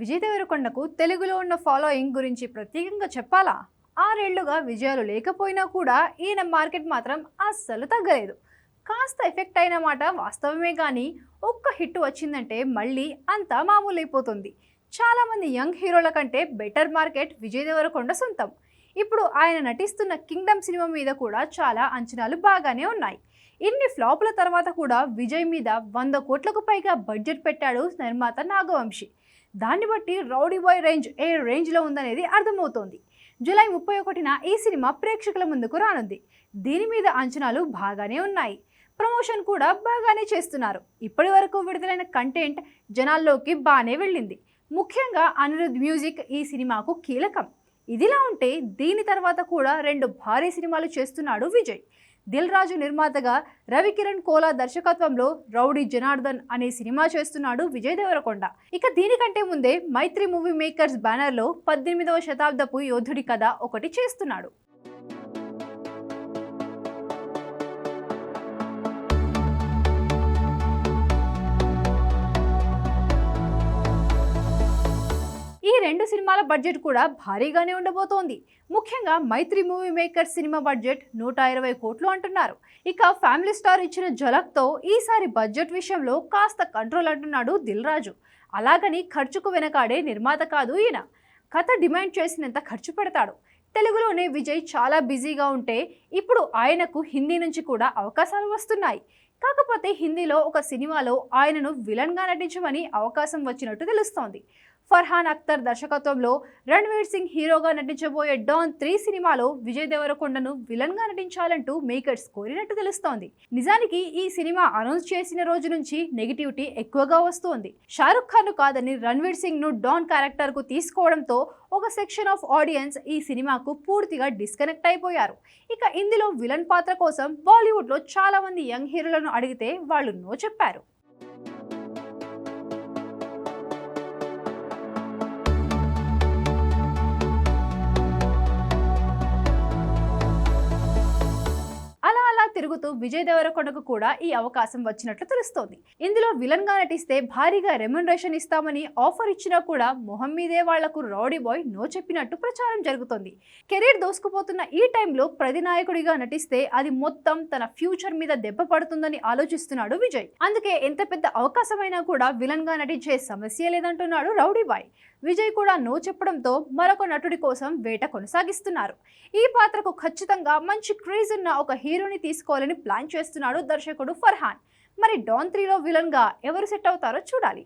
విజయ్ దేవరకొండకు తెలుగులో ఉన్న ఫాలోయింగ్ గురించి ప్రత్యేకంగా చెప్పాలా? ఆరేళ్ళుగా విజయాలు లేకపోయినా కూడా ఈయన మార్కెట్ మాత్రం అస్సలు తగ్గలేదు. కాస్త ఎఫెక్ట్ అయిన మాట వాస్తవమే కానీ ఒక్క హిట్ వచ్చిందంటే మళ్ళీ అంతా మామూలైపోతుంది. చాలామంది యంగ్ హీరోల కంటే బెటర్ మార్కెట్ విజయ్ దేవరకొండ సొంతం. ఇప్పుడు ఆయన నటిస్తున్న కింగ్డమ్ సినిమా మీద కూడా చాలా అంచనాలు బాగానే ఉన్నాయి. ఇన్ని ఫ్లాపుల తర్వాత కూడా విజయ్ మీద వంద కోట్లకు పైగా బడ్జెట్ పెట్టాడు నిర్మాత నాగవంశి. దాన్ని బట్టి రౌడీ బాయ్ రేంజ్ ఏ రేంజ్లో ఉందనేది అర్థమవుతోంది. జూలై ముప్పై ఒకటిన ఈ సినిమా ప్రేక్షకుల ముందుకు రానుంది. దీని మీద అంచనాలు బాగానే ఉన్నాయి. ప్రమోషన్ కూడా బాగానే చేస్తున్నారు. ఇప్పటి వరకు విడుదలైన కంటెంట్ జనాల్లోకి బాగానే వెళ్ళింది. ముఖ్యంగా అనిరుద్ మ్యూజిక్ ఈ సినిమాకు కీలకం. ఇదిలా ఉంటే దీని తర్వాత కూడా రెండు భారీ సినిమాలు చేస్తున్నాడు విజయ్. దిల్ రాజు నిర్మాతగా రవికిరణ్ కోలా దర్శకత్వంలో రౌడీ జనార్దన్ అనే సినిమా చేస్తున్నాడు విజయ్ దేవరకొండ. ఇక దీనికంటే ముందే మైత్రి మూవీ మేకర్స్ బ్యానర్లో పద్దెనిమిదవ శతాబ్దపు యోధుడి కథ ఒకటి చేస్తున్నాడు. రెండు సినిమాల బడ్జెట్ కూడా భారీగానే ఉండబోతోంది. ముఖ్యంగా Mythri movie maker cinema budget నూట ఇరవై కోట్లు అంటున్నారు. ఇక ఫ్యామిలీ స్టార్ ఇచ్చిన ఝలక్తో ఈసారి బడ్జెట్ విషయంలో కాస్త కంట్రోల్ అంటున్నాడు దిల్ రాజు అలాగని ఖర్చుకు వెనకాడే నిర్మాత కాదు ఈయన. కథ డిమాండ్ చేసినంత ఖర్చు పెడతాడు. తెలుగులోనే విజయ్ చాలా బిజీగా ఉంటే ఇప్పుడు ఆయనకు హిందీ నుంచి కూడా అవకాశాలు వస్తున్నాయి. కాకపోతే హిందీలో ఒక సినిమాలో ఆయనను విలన్గా నటించమని అవకాశం వచ్చినట్టు తెలుస్తోంది. ఫర్హాన్ అఖ్తర్ దర్శకత్వంలో రణ్వీర్ సింగ్ హీరోగా నటించబోయే డాన్ త్రీ సినిమాలో విజయ్ దేవరకొండను విలన్గా నటించాలంటూ మేకర్స్ కోరినట్టు తెలుస్తోంది. నిజానికి ఈ సినిమా అనౌన్స్ చేసిన రోజు నుంచి నెగిటివిటీ ఎక్కువగా వస్తోంది. షారుఖ్ ఖాన్ కాదని రణ్వీర్ సింగ్ను డాన్ క్యారెక్టర్కు తీసుకోవడంతో ఒక సెక్షన్ ఆఫ్ ఆడియన్స్ ఈ సినిమాకు పూర్తిగా డిస్కనెక్ట్ అయిపోయారు. ఇక ఇందులో విలన్ పాత్ర కోసం బాలీవుడ్లో చాలా మంది యంగ్ హీరోలను అడిగితే వాళ్ళు నో చెప్పారు. తిరుగుతూ విజయ్ దేవరకొండకు కూడా ఈ అవకాశం వచ్చినట్లు తెలుస్తోంది. ఇందులో విలన్గా నటిస్తే భారీగా రెమ్యునరేషన్ ఇస్తామని ఆఫర్ ఇచ్చినా కూడా మొహం మీదే వాళ్ళకు రౌడీ బాయ్ నో చెప్పినట్టు ప్రచారం జరుగుతోంది. కెరీర్ దోసుకుపోతున్న ఈ టైంలో ప్రతినాయకుడిగా నటిస్తే అది మొత్తం తన ఫ్యూచర్ మీద దెబ్బ పడుతుందని ఆలోచిస్తున్నాడు విజయ్. అందుకే ఎంత పెద్ద అవకాశమైనా కూడా విలన్గా నటించే సమస్య లేదంటున్నాడు రౌడీ బాయ్. విజయ్ కూడా నో చెప్పడంతో మరొక నటుడి కోసం వేట కొనసాగిస్తున్నారు. ఈ పాత్రకు ఖచ్చితంగా మంచి క్రేజ్ ఉన్న ఒక హీరోని తీసుకు చేసుకోవాలని ప్లాన్ చేస్తున్నాడు దర్శకుడు ఫర్హాన్. మరి డాన్ త్రీలో విలన్గా ఎవరు సెట్ అవుతారో చూడాలి.